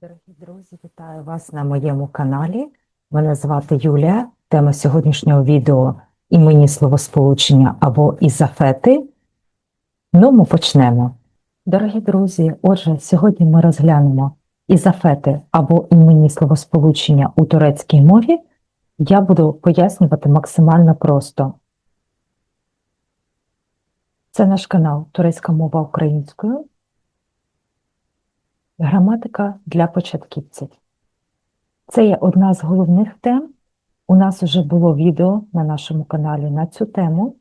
Дорогі друзі, вітаю вас на моєму каналі. Мене звати Юлія. Тема сьогоднішнього відео іменні словосполучення або ізафети. Ну, ми почнемо. Дорогі друзі, отже, сьогодні ми розглянемо ізафети або іменні словосполучення у турецькій мові. Я буду пояснювати максимально просто. Це наш канал Турецька мова українською. Граматика для початківців. Це є одна з головних тем. У нас вже було відео на нашому каналі на цю тему.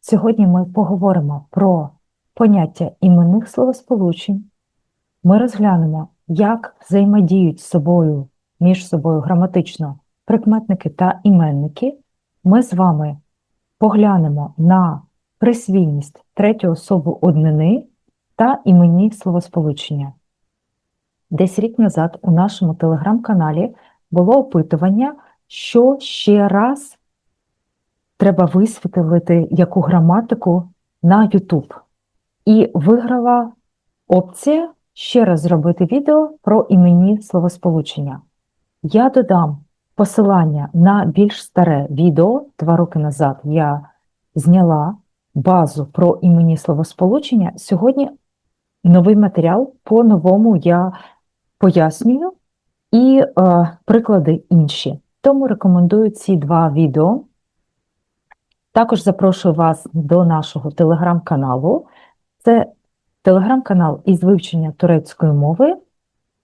Сьогодні ми поговоримо про поняття іменних словосполучень. Ми розглянемо, як взаємодіють собою, між собою граматично прикметники та іменники. Ми з вами поглянемо на присвійність третю особу однини та іменні словосполучення. Десь рік назад у нашому телеграм-каналі було опитування, що ще раз треба висвітлити яку граматику на YouTube. І виграла опція ще раз зробити відео про іменні словосполучення. Я додам посилання на більш старе відео. Два роки назад я зняла базу про іменні словосполучення. Сьогодні новий матеріал по-новому я пояснюю і е, приклади інші. Тому рекомендую ці два відео. Також запрошую вас до нашого телеграм-каналу. Це телеграм-канал із вивчення турецької мови,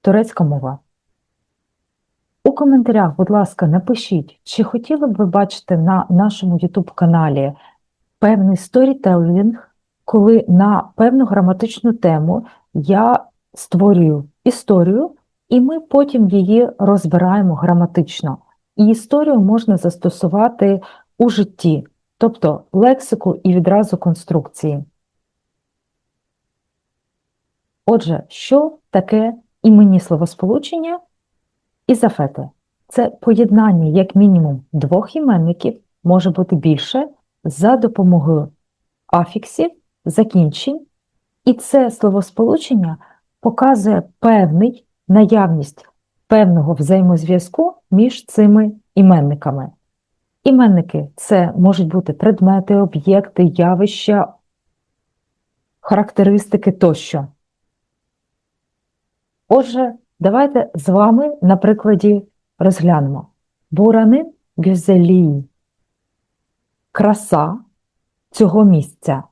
турецька мова. У коментарях, будь ласка, напишіть, чи хотіли б ви бачити на нашому YouTube каналі певний сторітелінг, коли на певну граматичну тему я створюю історію, і ми потім її розбираємо граматично. І історію можна застосувати у житті, тобто лексику і відразу конструкції. Отже, що таке іменні словосполучення і зафети? Це поєднання як мінімум двох іменників, може бути більше, за допомогою афіксів, закінчень, і це словосполучення показує певний наявність певного взаємозв'язку між цими іменниками. Іменники це можуть бути предмети, об'єкти, явища, характеристики тощо. Отже, давайте з вами на прикладі розглянемо. Буранин гюзелі краса цього місця.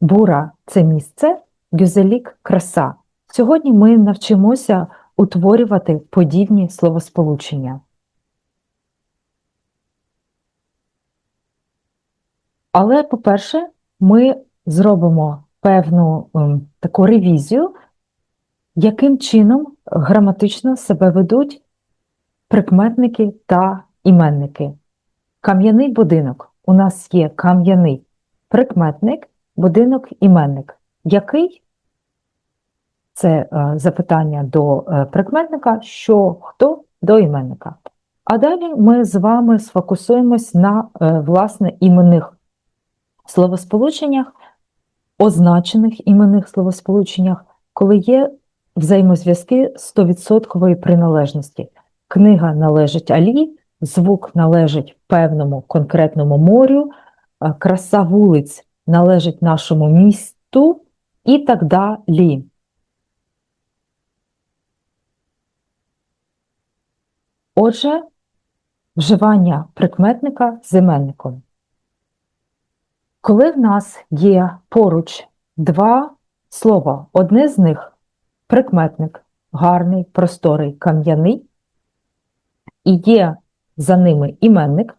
Бура це місце, гюзелік краса. Сьогодні ми навчимося утворювати подібні словосполучення. Але, по-перше, ми зробимо певну ем, таку ревізію, яким чином граматично себе ведуть прикметники та іменники. Кам'яний будинок. У нас є кам'яний прикметник, будинок, іменник. Який це е, запитання до е, прикметника, що хто до іменника. А далі ми з вами сфокусуємось на е, власне іменних словосполученнях, означених іменних словосполученнях, коли є взаємозв'язки 100% приналежності. Книга належить Алі, звук належить певному конкретному морю, краса вулиць належить нашому місту і так далі. Отже, вживання прикметника з іменником. Коли в нас є поруч два слова, одне з них прикметник, гарний, просторий, кам'яний, і є за ними іменник,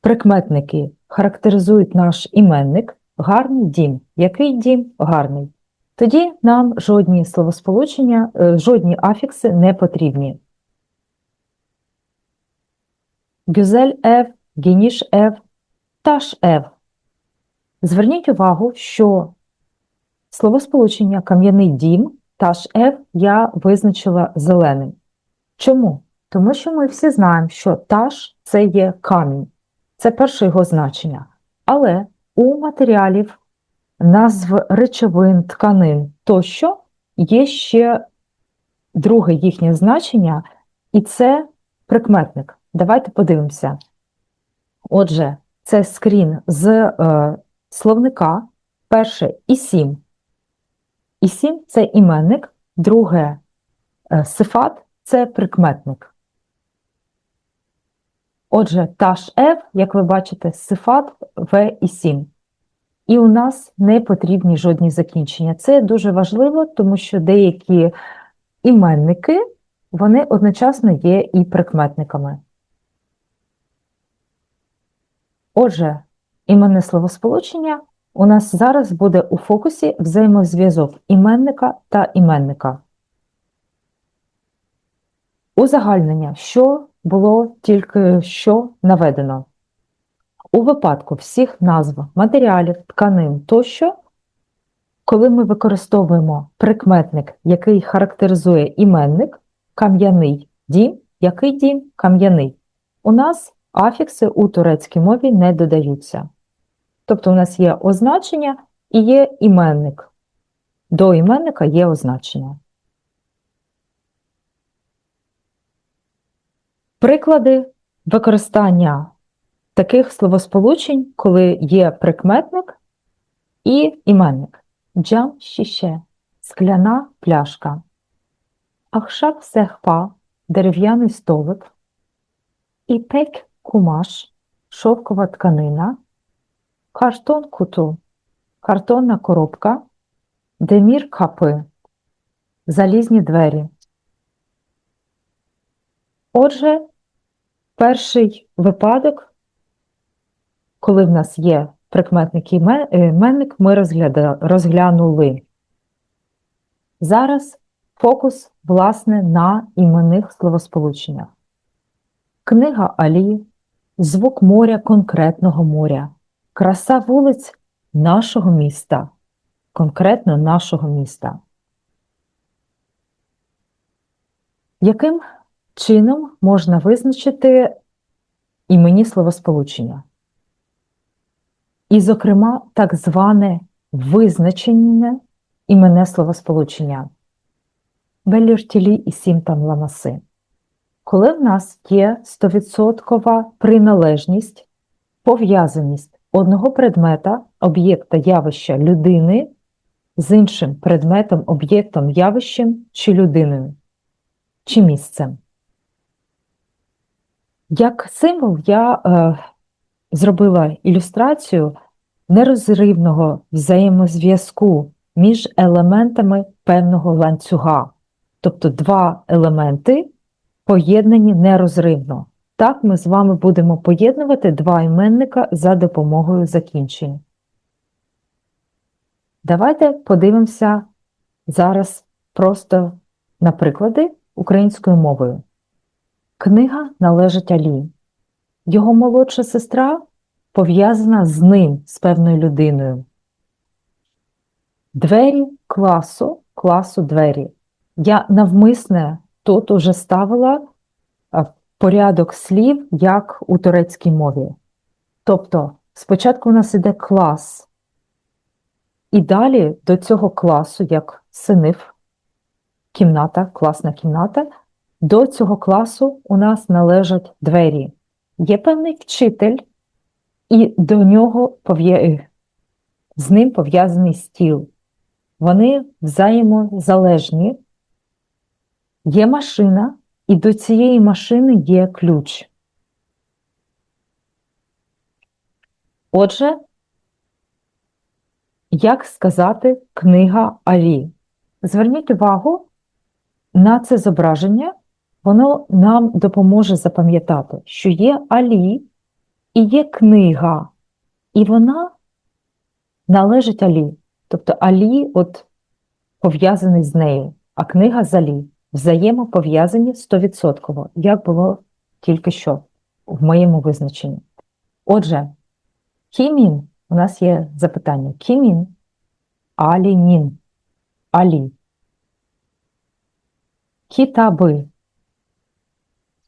прикметники характеризують наш іменник, гарний дім. Який дім гарний? Тоді нам жодні словосполучення, е, жодні афікси не потрібні. Güzel ev, геніш ev, таш ev. Зверніть увагу, що словосполучення кам'яний дім, таш ev я визначила зеленим. Чому? Тому що ми всі знаємо, що таш це є камінь, це перше його значення. Але у матеріалів, назв речовин, тканин тощо є ще друге їхнє значення, і це прикметник. Давайте подивимося. Отже, це скрін з е, словника. Перше ісім. Ісім це іменник, друге е, сифат це прикметник. Отже, таш F, як ви бачите, сифат В і 7. І у нас не потрібні жодні закінчення. Це дуже важливо, тому що деякі іменники, вони одночасно є і прикметниками. Отже, іменне словосполучення у нас зараз буде у фокусі взаємозв'язок іменника та іменника. Узагальнення, що було тільки що наведено. У випадку всіх назв матеріалів, тканин тощо, коли ми використовуємо прикметник, який характеризує іменник, кам'яний дім, який дім кам'яний, у нас афікси у турецькій мові не додаються. Тобто у нас є означення і є іменник. До іменника є означення. Приклади використання таких словосполучень, коли є прикметник і іменник. Джам шіше скляна пляшка. Ахшаб сехпа дерев'яний столик. Іпек кумаш шовкова тканина. Картон куту картонна коробка. Демір капи залізні двері. Отже, перший випадок, коли в нас є прикметник і іменник, ми розглянули. Зараз фокус, власне, на іменних словосполученнях. Книга Алі, звук моря конкретного моря, краса вулиць нашого міста, конкретно нашого міста. Яким чином можна визначити іменні словосполучення? І, зокрема, так зване визначення іменне словосполучення беліртілі і сімтам ламаси. Коли в нас є 100% приналежність, пов'язаність одного предмета, об'єкта явища людини з іншим предметом, об'єктом, явищем чи людиною, чи місцем. Як символ я е, зробила ілюстрацію нерозривного взаємозв'язку між елементами певного ланцюга. Тобто два елементи поєднані нерозривно. Так ми з вами будемо поєднувати два іменника за допомогою закінчень. Давайте подивимося зараз просто на приклади українською мовою. Книга належить Алі. Його молодша сестра пов'язана з ним, з певною людиною. Двері класу, класу двері. Я навмисне тут уже ставила порядок слів, як у турецькій мові. Тобто, спочатку у нас іде клас, і далі до цього класу, як синив, кімната, класна кімната, до цього класу у нас належать двері. Є певний вчитель, і до нього пов'я- з ним пов'язаний стіл. Вони взаємозалежні. Є машина, і до цієї машини є ключ. Отже, як сказати книга Алі? Зверніть увагу на це зображення, воно нам допоможе запам'ятати, що є Алі і є книга, і вона належить Алі. Тобто Алі от пов'язаний з нею, а книга з Алі взаємопов'язані 100%, як було тільки що в моєму визначенні. Отже, Кімін, у нас є запитання. Кімін, Алінін, Алі. Кітаби.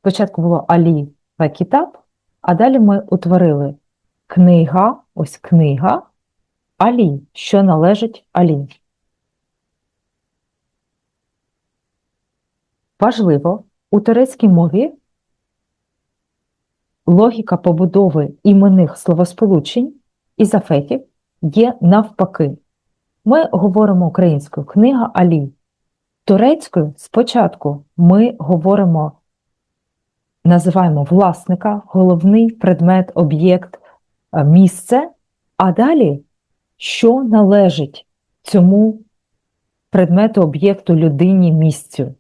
Спочатку було Алі в кітаб, а далі ми утворили книга, ось книга, Алі, що належить Алі. Важливо, у турецькій мові логіка побудови іменних словосполучень і зафетів є навпаки. Ми говоримо українською книга Алі. Турецькою спочатку ми говоримо, називаємо власника, головний предмет, об'єкт, е, місце, а далі, що належить цьому предмету, об'єкту, людині, місцю.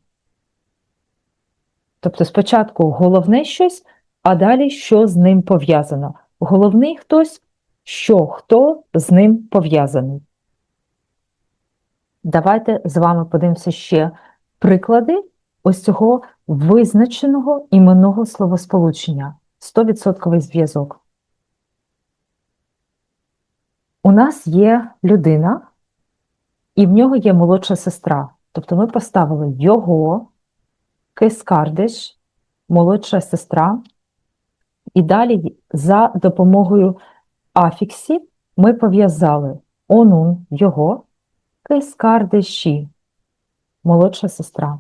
Тобто спочатку головне щось, а далі що з ним пов'язано. Головний хтось, що хто з ним пов'язаний. Давайте з вами подивимося ще приклади ось цього визначеного іменного словосполучення. 100% зв'язок. У нас є людина, і в нього є молодша сестра. Тобто ми поставили його, кискардиш, молодша сестра. І далі за допомогою афіксів ми пов'язали онун його, кискардиші, молодша сестра.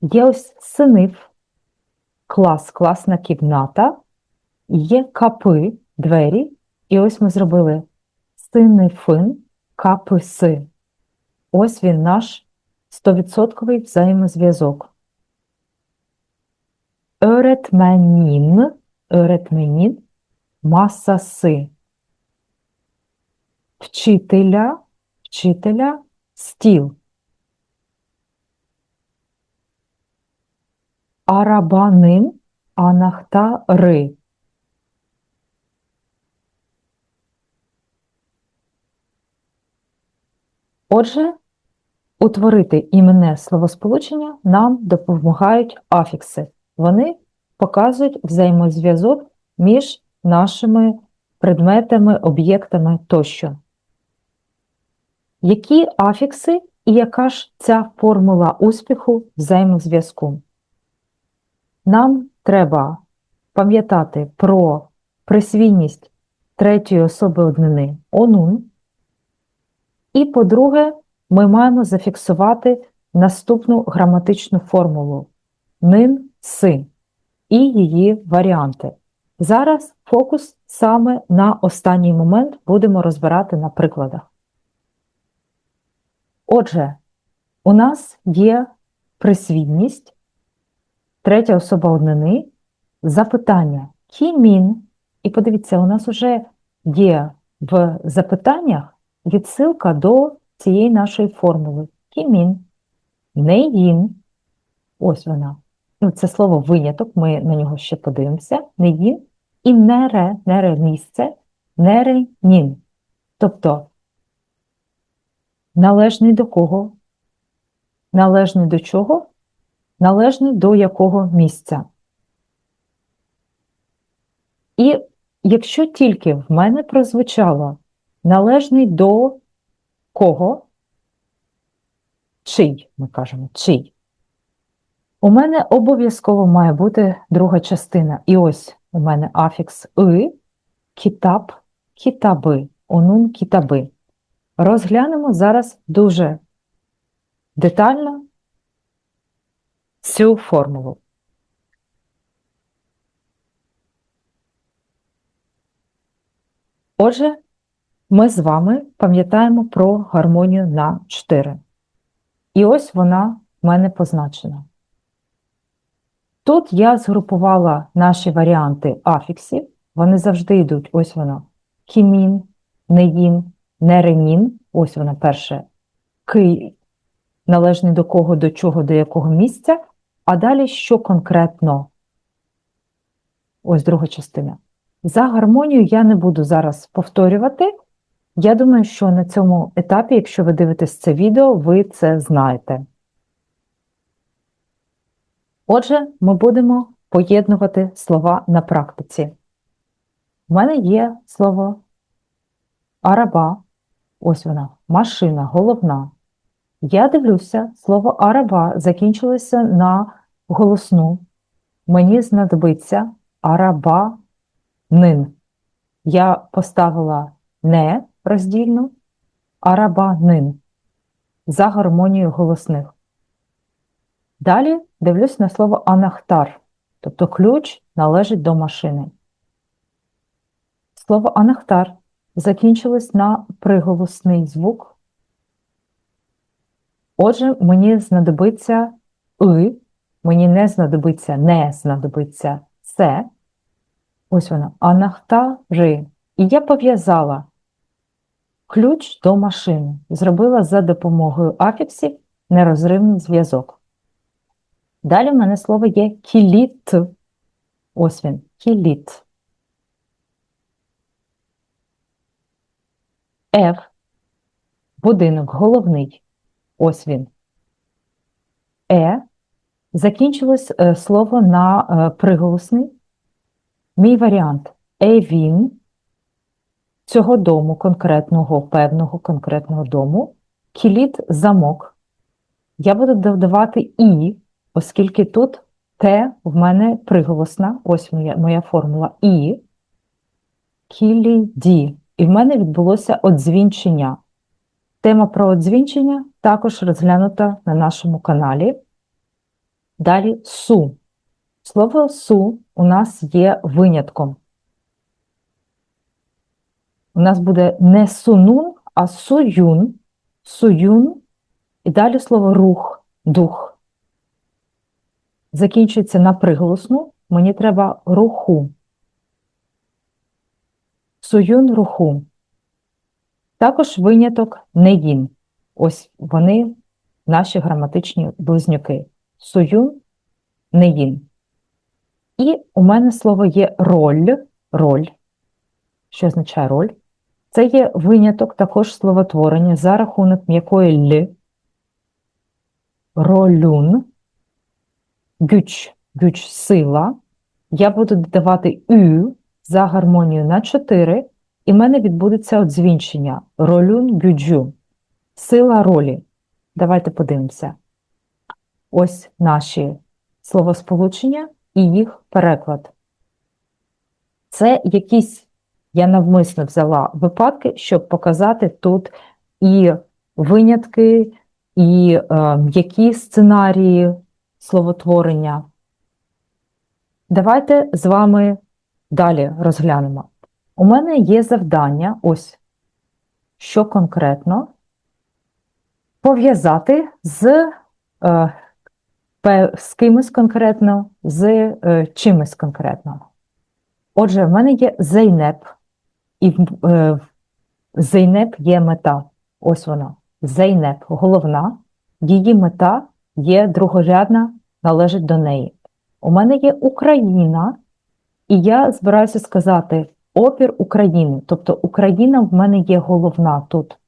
Є ось синив, клас, класна кімната, є капи, двері, і ось ми зробили синифин, каписи. Ось він наш 100% взаємозв'язок. Öğretmenin, öğretmenin масаси. Вчителя, вчителя, стіл. Арабанин, анахтари. Отже, утворити іменне словосполучення нам допомагають афікси. Вони показують взаємозв'язок між нашими предметами, об'єктами тощо. Які афікси і яка ж ця формула успіху взаємозв'язку? Нам треба пам'ятати про присвійність третьої особи однини онун. І, по-друге, ми маємо зафіксувати наступну граматичну формулу нин си і її варіанти. Зараз фокус саме на останній момент будемо розбирати на прикладах. Отже, у нас є присвідність, третя особа однини, запитання кімін. І подивіться, у нас вже є в запитаннях відсилка до цієї нашої формули. Кімін, неїн. Ось вона. Ну, Це слово виняток, ми на нього ще подивимося. Неїн і нере, нере місце, нере нін. Тобто належний до кого? Належний до чого? Належний до якого місця. І якщо тільки в мене прозвучало належний до кого? Чий, ми кажемо, чий. У мене обов'язково має бути друга частина. І ось у мене афікс «и», кітаб, кітаби, онун кітаби. Розглянемо зараз дуже детально цю формулу. Отже, ми з вами пам'ятаємо про гармонію на 4. І ось вона в мене позначена. Тут я згрупувала наші варіанти афіксів. Вони завжди йдуть, ось воно, кімін, неїн, неренін, ось вона перше, ки, належний до кого, до чого, до якого місця, а далі що конкретно? Ось друга частина. За гармонію я не буду зараз повторювати. Я думаю, що на цьому етапі, якщо ви дивитесь це відео, ви це знаєте. Отже, ми будемо поєднувати слова на практиці. У мене є слово араба, ось вона, машина, головна. Я дивлюся, слово араба закінчилося на голосну. Мені знадобиться араба нин. Я поставила не роздільну, араба нин за гармонією голосних. Далі дивлюсь на слово анахтар, тобто ключ належить до машини. Слово анахтар закінчилось на приголосний звук. Отже, мені знадобиться и, мені не знадобиться, не знадобиться се. Ось вона, анахтари. І я пов'язала ключ до машини. Зробила за допомогою афіксів нерозривний зв'язок. Далі в мене слово є кіліт. Ось він, кіліт. Ф. Будинок головний. Ось він. Е. Закінчилось е, слово на е, приголосний. Мій варіант е цього дому, конкретного, певного конкретного дому. Кіліт замок. Я буду додавати і, оскільки тут те в мене приголосна, ось моя, моя формула і. Кіліді. І в мене відбулося одзвінчення. Тема про одзвінчення також розглянута на нашому каналі. Далі су. Слово су у нас є винятком. У нас буде не сунун, а суюн, суюн, і далі слово рух, дух. Закінчується на приголосну, мені треба руху. Суюн руху. Також виняток неїн. Ось вони наші граматичні близнюки. Суюн неїн. І у мене слово є роль. Роль. Що означає роль? Це є виняток також словотворення за рахунок м'якої л. Ролюн. Гюч. Гюч сила. Я буду додавати ю за гармонію на 4, і в мене відбудеться одзвінчення. Ролюн гюджу. Сила ролі. Давайте подивимося. Ось наші словосполучення і їх переклад. Це якісь, я навмисно взяла випадки, щоб показати тут і винятки, і е, м'які сценарії словотворення. Давайте з вами далі розглянемо. У мене є завдання, ось, що конкретно пов'язати з е, з кимось конкретно, з е, чимось конкретно. Отже, в мене є зейнеп, і в е, зейнеп є мета. Ось вона. Зейнеп головна, її мета є другорядна, належить до неї. У мене є Україна, і я збираюся сказати опір України. Тобто Україна в мене є головна тут.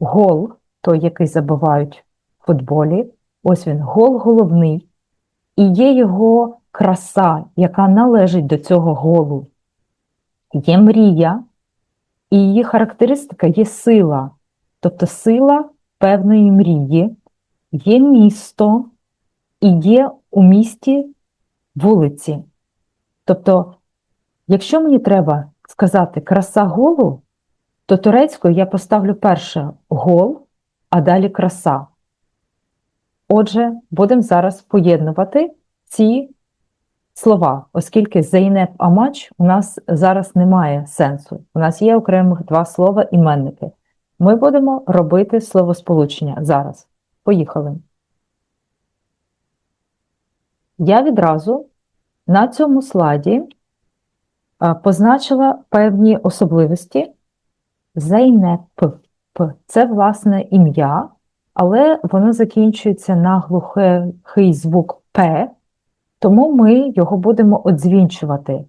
Гол, той, який забивають в футболі. Ось він, гол головний, і є його краса, яка належить до цього голу. Є мрія, і її характеристика є сила, тобто сила певної мрії, є місто і є у місті вулиці. Тобто, якщо мені треба сказати краса голу, то турецькою я поставлю перше гол, а далі краса. Отже, будемо зараз поєднувати ці слова, оскільки Зейнеп Амач у нас зараз немає сенсу. У нас є окремих два слова іменники. Ми будемо робити словосполучення зараз. Поїхали. Я відразу на цьому слайді позначила певні особливості. Зейнеп це власне ім'я але воно закінчується на глухий звук П, тому ми його будемо одзвінчувати.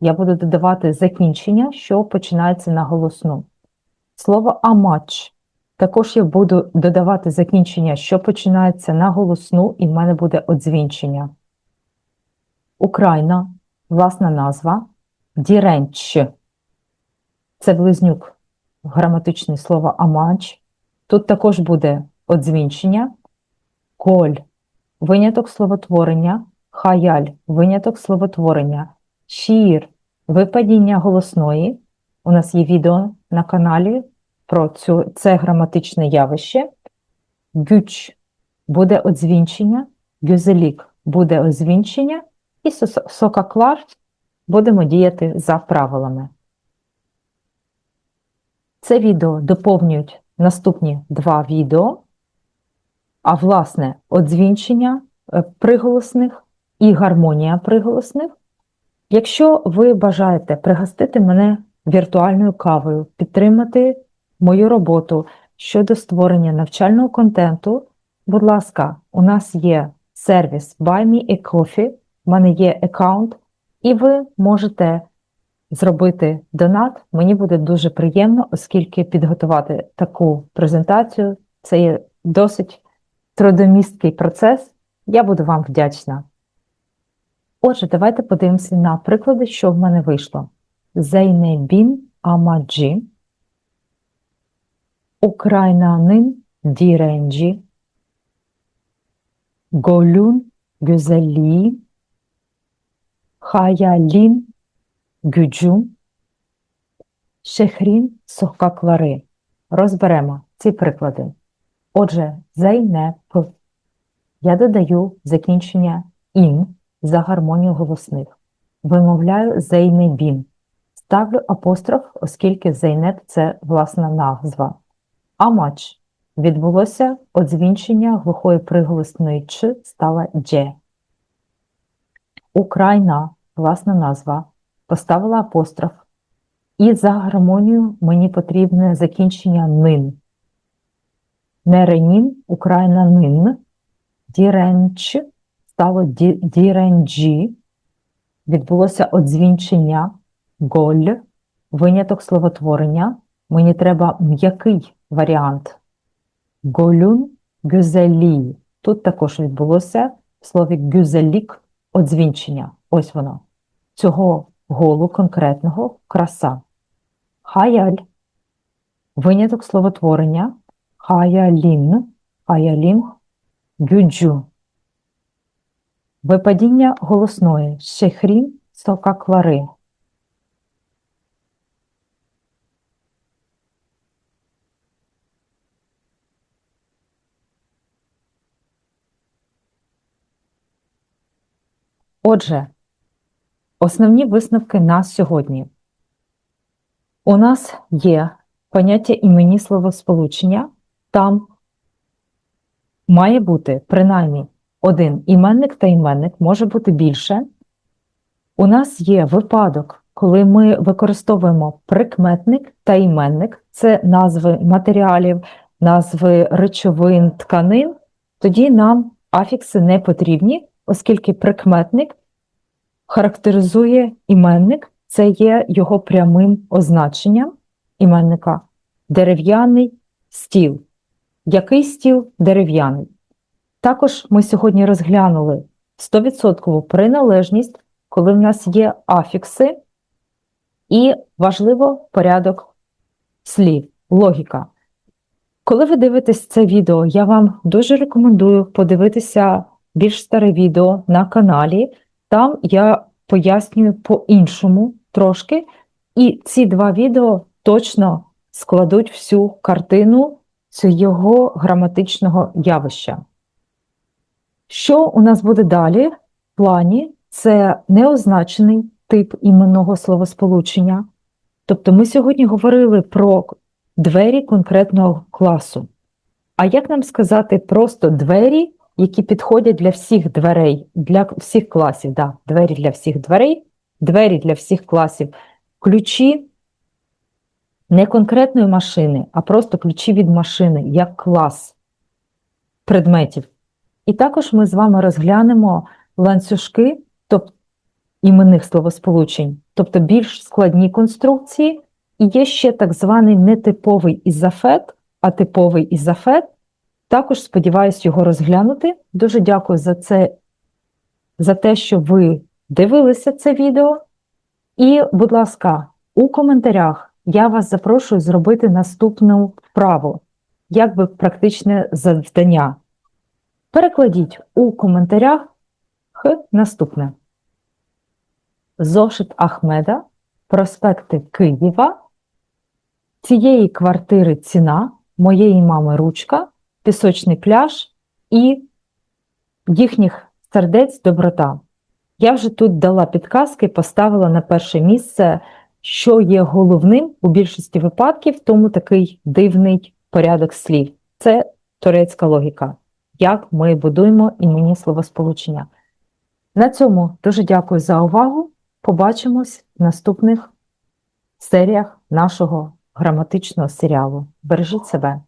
Я буду додавати закінчення, що починається на голосну. Слово амач. Також я буду додавати закінчення, що починається на голосну, і в мене буде одзвінчення. Україна, власна назва, діренч. Це близнюк, граматичне слово амач. Тут також буде одзвінчення, коль виняток словотворення, хаяль виняток словотворення, шір випадіння голосної. У нас є відео на каналі про цю, це граматичне явище. Гюч буде одзвінчення, гюзелік буде озвінчення, і сокаклар будемо діяти за правилами. Це відео доповнюють наступні два відео, а власне, одзвінчення е, приголосних і гармонія приголосних. Якщо ви бажаєте пригостити мене віртуальною кавою, підтримати мою роботу щодо створення навчального контенту, будь ласка, у нас є сервіс Buy Me a Coffee, в мене є аккаунт, і ви можете зробити донат. Мені буде дуже приємно, оскільки підготувати таку презентацію це є досить трудомісткий процес. Я буду вам вдячна. Отже, давайте подивимося на приклади, що в мене вийшло. Зейнебін Амаджі, Українанин Діренджі, Голюн Гюзелі, Хаялін Гюджу, Шехрін Сохкаклари. Розберемо ці приклади. Отже, Зейнеп. Я додаю закінчення ін за гармонію голосних. Вимовляю Зейнебін. Ставлю апостроф, оскільки Зейнеп – це власна назва. Амач. Відбулося одзвінчення глухої приголосної Ч стала Дже. Україна – власна назва. Поставила апостроф. І за гармонію мені потрібне закінчення нин. Не ренін, Україна нин. Діренч стало діренджі. Відбулося одзвінчення голь, виняток словотворення. Мені треба м'який варіант. Голюн гюзелі. Тут також відбулося в слові гюзелік одзвінчення. Ось воно. Цього голу конкретного краса. Хаяль. Виняток словотворення. Хаялін. Хаялін гюджу. Випадіння голосної шехрін сокаклари. Отже, основні висновки на сьогодні. У нас є поняття імені словосполучення. Там має бути принаймні один іменник та іменник, може бути більше. У нас є випадок, коли ми використовуємо прикметник та іменник, це назви матеріалів, назви речовин, тканин, тоді нам афікси не потрібні, оскільки прикметник характеризує іменник, це є його прямим означенням іменника дерев'яний стіл. Який стіл дерев'яний? Також ми сьогодні розглянули 100% приналежність, коли в нас є афікси, і важливо порядок слів, логіка. Коли ви дивитесь це відео, я вам дуже рекомендую подивитися більш старе відео на каналі. Там я пояснюю по-іншому трошки, і ці два відео точно складуть всю картину цього граматичного явища. Що у нас буде далі в плані? Це неозначений тип іменного словосполучення. Тобто ми сьогодні говорили про двері конкретного класу. А як нам сказати просто двері, які підходять для всіх дверей, для всіх класів? Да, Двері для всіх дверей, двері для всіх класів, ключі не конкретної машини, а просто ключі від машини, як клас предметів. І також ми з вами розглянемо ланцюжки, тобто іменних словосполучень, тобто більш складні конструкції, і є ще так званий нетиповий ізофет, а типовий ізофет. Також сподіваюся його розглянути. Дуже дякую за це, за те, що ви дивилися це відео. І, будь ласка, у коментарях я вас запрошую зробити наступну вправу, як би практичне завдання. Перекладіть у коментарях х наступне. Зошит Ахмеда, проспекти Києва, цієї квартири ціна, моєї мами ручка, пісочний пляж і їхніх сердець доброта. Я вже тут дала підказки, поставила на перше місце, що є головним у більшості випадків, тому такий дивний порядок слів. Це турецька логіка, як ми будуємо іменні словосполучення. На цьому дуже дякую за увагу. Побачимось в наступних серіях нашого граматичного серіалу. Бережіть себе!